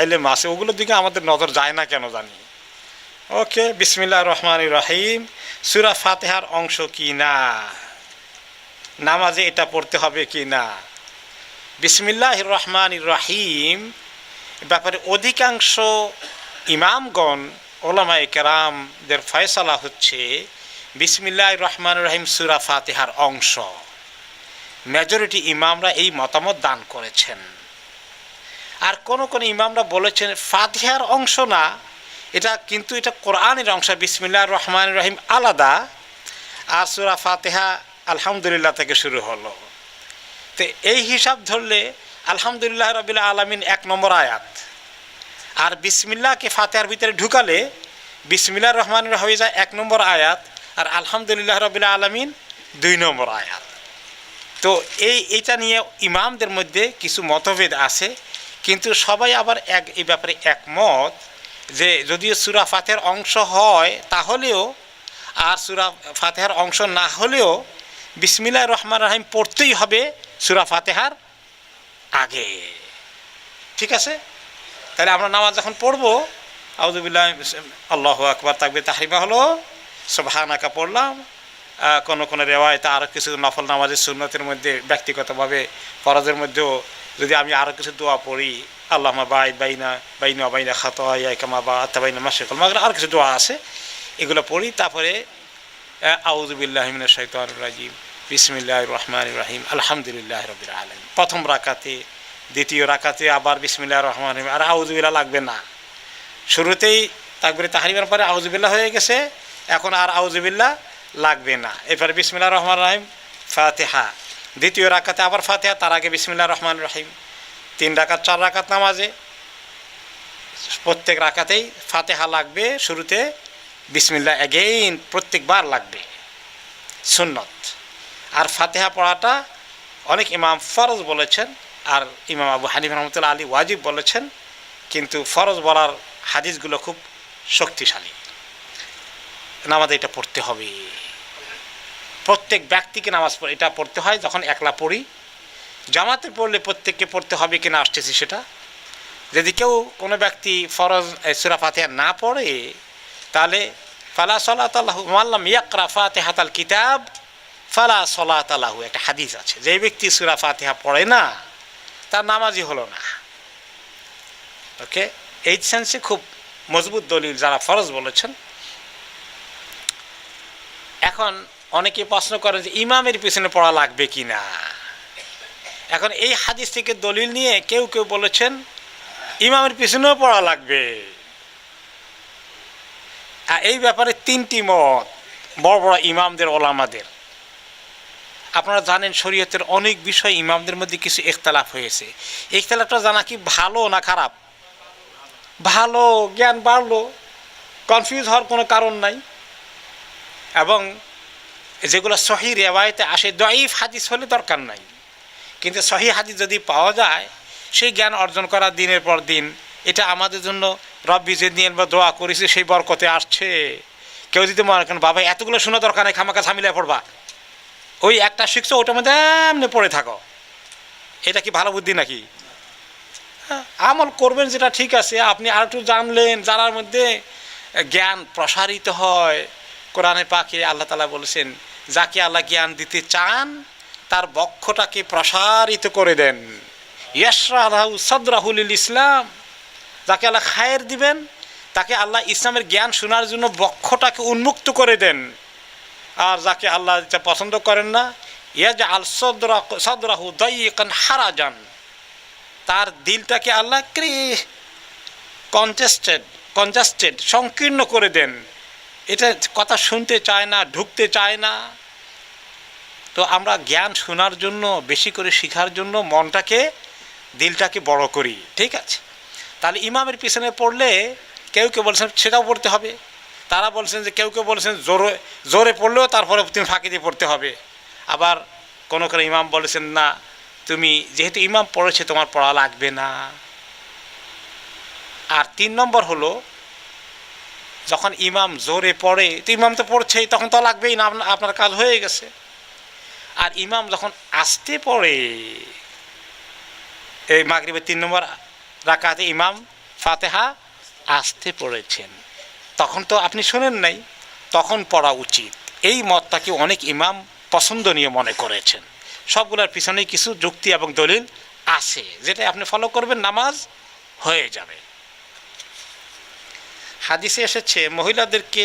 এলেম আছে ওগুলোর দিকে আমাদের নজর যায় না কেন জানি? ওকে বিসমিল্লাহ রহমান রাহিম। সুরা ফাতেহার অংশ কি না? নামাজে এটা পড়তে হবে কি না? বিসমিল্লাহ রহমান রাহিম। ব্যাপারে অধিকাংশ ইমামগণ ওলামাই কেরামদের ফয়সালা হচ্ছে বিসমিল্লাহ রহমান রহিম সুরা ফাতেহার অংশ। মেজরিটি ইমামরা এই মতামত দান করেছেন। আর কোন কোন ইমামরা বলেছেন ফাতিহার অংশ না, এটা কিন্তু এটা কোরআনের অংশ, বিসমিল্লাহ রহমান রহিম আলাদা। আর সুরা ফাতেহা আলহামদুলিল্লাহ থেকে শুরু হলো। তো এই হিসাব ধরলে আলহামদুলিল্লাহ রবিল্লা আলমিন এক নম্বর আয়াত। আর বিসমিল্লাকে ফাতেহার ভিতরে ঢুকালে বিসমিল্লাহ রহমান হয়ে যায় এক নম্বর আয়াত, আর আলহামদুলিল্লাহ রবিল্লা আলমিন দুই নম্বর আয়াত। তো এই, এটা নিয়ে ইমামদের মধ্যে কিছু মতভেদ আছে। কিন্তু সবাই আবার এক এই ব্যাপারে একমত যে যদিও সুরা ফাতেহার অংশ হয় তাহলেও আর সুরা ফাতেহার অংশ না হলেও বিসমিল্লাহ রহমান রাহিম পড়তেই হবে সুরা ফাতেহার আগে। ঠিক আছে? তাহলে আমরা নামাজ যখন পড়ব আউজুবিল্লাহ আল্লাহ আকবর তাকবে তাহরিমা হলো সোভানাকা পড়লাম আহ, কোনো রেওয়ায় রেওয়ায়তে আরও কিছু নফল নামাজের সুন্নতের মধ্যে ব্যক্তিগতভাবে ফরজের মধ্যেও যদি আমি আরও কিছু দোয়া পড়ি আল্লাহ বাই বাইনা বাইনা বাইনা খাত কামা বা আত্মাবাইনা মাসেকল মাগর আর কিছু দোয়া আছে, এগুলো পড়ি, তারপরে আউজুবিল্লাহমিন শৈতান রাজিম বিসমিল্লাহ রহমান রাহিম, আলহামদুলিল্লাহ রবির আলম প্রথম রাকাতে, দ্বিতীয় রাকাতে আবার বিসমিল্লাহ রহমান রহিম, আর আউজুবিল্লাহ লাগবে না। শুরুতেই তাকবির তাহারিমের পরে আউজুবিল্লাহ হয়ে গেছে, এখন আর আউজুবিল্লাহ লাগবে না। এরপরে বিসমিল্লাহ রহমান রাহিম, ফাতেহা। দ্বিতীয় রাকাতে আবার ফাতেহা, তার আগে বিসমিল্লাহ রহমান রাহিম। তিন রাকাত, চার রাকাত নামাজে। প্রত্যেক রাকাতেই ফাতেহা লাগবে, শুরুতে বিসমিল্লাহ অ্যাগেইন প্রত্যেকবার লাগবে। সুন্নত। আর ফাতেহা পড়াটা অনেক ইমাম ফরজ বলেছেন, আর ইমাম আবু হানিফ রহমতুল্লাহ আলী ওয়াজিব বলেছেন, কিন্তু ফরজ বলার হাদিসগুলো খুব শক্তিশালী। নামাজে এটা পড়তে হবে। প্রত্যেক ব্যক্তিকে নামাজ পড়ে, এটা পড়তে হয় যখন একলা পড়ি। জামাতে পড়লে প্রত্যেককে পড়তে হবে কিনা আসতেছি সেটা। যদি কেউ কোনো ব্যক্তি ফরজ সূরা ফাতিহা না পড়ে, তাহলে ফালা সলাত আল্লাহু মাল্লাম ইয়াকরা ফাতিহাতাল কিতাব, ফালা সলাত আল্লাহু একটা হাদিস আছে, যে ব্যক্তি সূরা ফাতিহা পড়ে না, তার নামাজই হলো না। ওকে? এই সেন্সে খুব মজবুত দলিল যারা ফরজ বলেছেন। এখন অনেকে প্রশ্ন করেন যে ইমামের পিছনে পড়া লাগবে কি না? এখন এই হাদিস থেকে দলিল নিয়ে কেউ কেউ বলেছেন, ইমামের পিছনেও পড়া লাগবে। আর এই ব্যাপারে তিনটি মত, বড় বড় ইমামদের, ওলামাদের। আপনারা জানেন শরীয়তের অনেক বিষয় ইমামদের মধ্যে কিছু ইখতালাফ হয়েছে। ইখতালাফটা জানা কি ভালো না খারাপ? ভালো, জ্ঞান বাড়লো কনফিউজ হওয়ার কোনো কারণ নাই। এবং যেগুলো সহি রেওয়ায়তে আসে দইফ হাদিস হলে দরকার নাই। কিন্তু সহি হাদিস যদি পাওয়া যায় সেই জ্ঞান অর্জন করা দিনের পর দিন এটা আমাদের জন্য রব্বি যে নিয়ে বা দোয়া করেছে সেই বরকতে আসছে। কেউ যদি মনে করেন বাবা এতগুলো শোনা দরকার নেই খামাকা ঝামিলায় পড়বা। ওই একটা শিখছো ওটার মধ্যে এমনি পড়ে থাকো। এটা কি ভালো বুদ্ধি নাকি? হ্যাঁ, আমল করবেন যেটা ঠিক আছে আপনি আর একটু জানলেন জানার মধ্যে জ্ঞান প্রসারিত হয়। কোরআনে পাকে আল্লাহ তালা বলেছেন যাকে আল্লাহ জ্ঞান দিতে চান, তার বক্ষটাকে প্রসারিত করে দেন। ইয়াসরাহু সদরাহুল ইসলাম। যাকে আল্লাহ খায়ের দিবেন, তাকে আল্লাহ ইসলামের জ্ঞান শোনার জন্য বক্ষটাকে উন্মুক্ত করে দেন। আর যাকে আল্লাহ যেটা পছন্দ করেন না ইয়াজ আল সদরা, সদরাহু দইকান হারাজান। তার দিলটাকে আল্লাহ ক্রি কনটেস্টেড কনজাস্টেড সংকীর্ণ করে দেন। এটা কথা শুনতে চায় না, ঢুকতে চায় না। তো আমরা জ্ঞান শোনার জন্য, বেশি করে শেখার জন্য মনটাকে, দিলটাকে বড় করি, ঠিক আছে? তাহলে ইমামের পিছনে পড়লে কেউ কেউ বলছেন, সেটাও পড়তে হবে। তারা বলছেন যে, কেউ কেউ বলছেন, জোরে জোরে পড়লেও তারপরে তুমি ফাঁকি দিয়ে পড়তে হবে। আবার কোনো কোনো ইমাম বলেছেন, না, তুমি যেহেতু ইমাম পড়েছে, তোমার পড়া লাগবে না। আর তিন নম্বর হলো, যখন ইমাম জোরে পড়ে, তো ইমাম তো পড়ছেই, তখন তো লাগবেই না আপনার কাজ হয়ে গেছে। আর ইমাম যখন আসতে পড়ে, এই মাগরিবের তিন নম্বর রাকাতে ইমাম ফাতেহা আসতে পড়েছেন। তখন তো আপনি শোনেন নাই, তখন পড়া উচিত। এই মতটাকে অনেক ইমাম পছন্দনীয় মনে করেছেন। সবগুলোর পিছনেই কিছু যুক্তি এবং দলিল আছে, যেটা আপনি ফলো করবেন, নামাজ হয়ে যাবে। হাদিসে এসেছে, মহিলাদেরকে